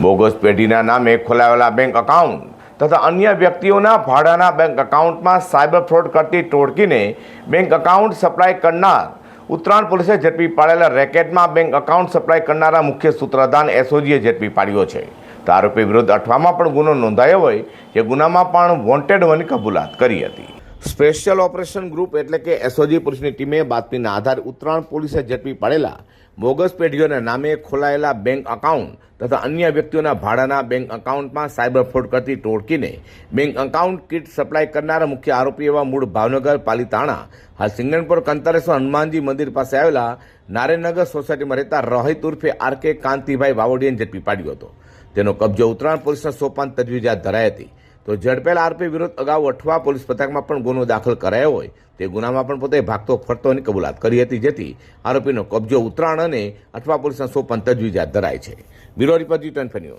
Bogus પેઢીના નામે ખોલાવેલા bank account તથા અન્ય વ્યક્તિઓના ભાડાના બેંક એકાઉન્ટમાં સાયબર ફ્રોડ કરતી ટોળકીને બેંક એકાઉન્ટ સપ્લાય કરનાર ઉત્તરાયણ પોલીસે ઝડપી પાડેલા રેકેટમાં બેંક એકાઉન્ટ સપ્લાય કરનારા મુખ્ય સૂત્રધાન એસઓજીએ ઝડપી પાડ્યો છે. તો આરોપી વિરુદ્ધ અઠવામાં પણ ગુનો નોંધાયો હોય જે ગુનામાં પણ વોન્ટેડ હોવાની કબૂલાત કરી હતી. સ્પેશિયલ ઓપરેશન ગ્રુપ એટલે કે એસઓજી પોલીસની ટીમે બાતમીના આધારે ઉત્તરાયણ પોલીસે ઝડપી પાડેલા બોગસ પેઢીઓના નામે ખોલાયેલા બેંક એકાઉન્ટ તથા અન્ય વ્યક્તિઓના ભાડાના બેંક એકાઉન્ટમાં સાયબર ફ્રોડ કરતી ટોળકીને બેંક એકાઉન્ટ કિટ સપ્લાય કરનારા મુખ્ય આરોપી એવા મૂળ ભાવનગર પાલીતાણા હાલ સિંગણપુર કંતારેશ્વર હનુમાનજી મંદિર પાસે આવેલા નારેનગર સોસાયટીમાં રહેતા રોહિત ઉર્ફે આર કે કાંતિભાઈ વાવડિયાને ઝડપી પાડ્યો હતો. તેનો કબજો ઉત્તરાયણ પોલીસના સોપાન તજવીજ હાથ ધરાઈ હતી. તો ઝડપેલા આરોપી વિરુદ્ધ અગાઉ અઠવા પોલીસ પથકમાં પણ ગુનો દાખલ કરાયો હોય તે ગુનામાં પણ પોતે ભાગતો ફરતોની કબૂલાત કરી હતી, જેથી આરોપીનો કબજો ઉતરાણ અને અઠવા પોલીસના સોપાન તજવીજ હાથ ધરાય છે. Bureau report news.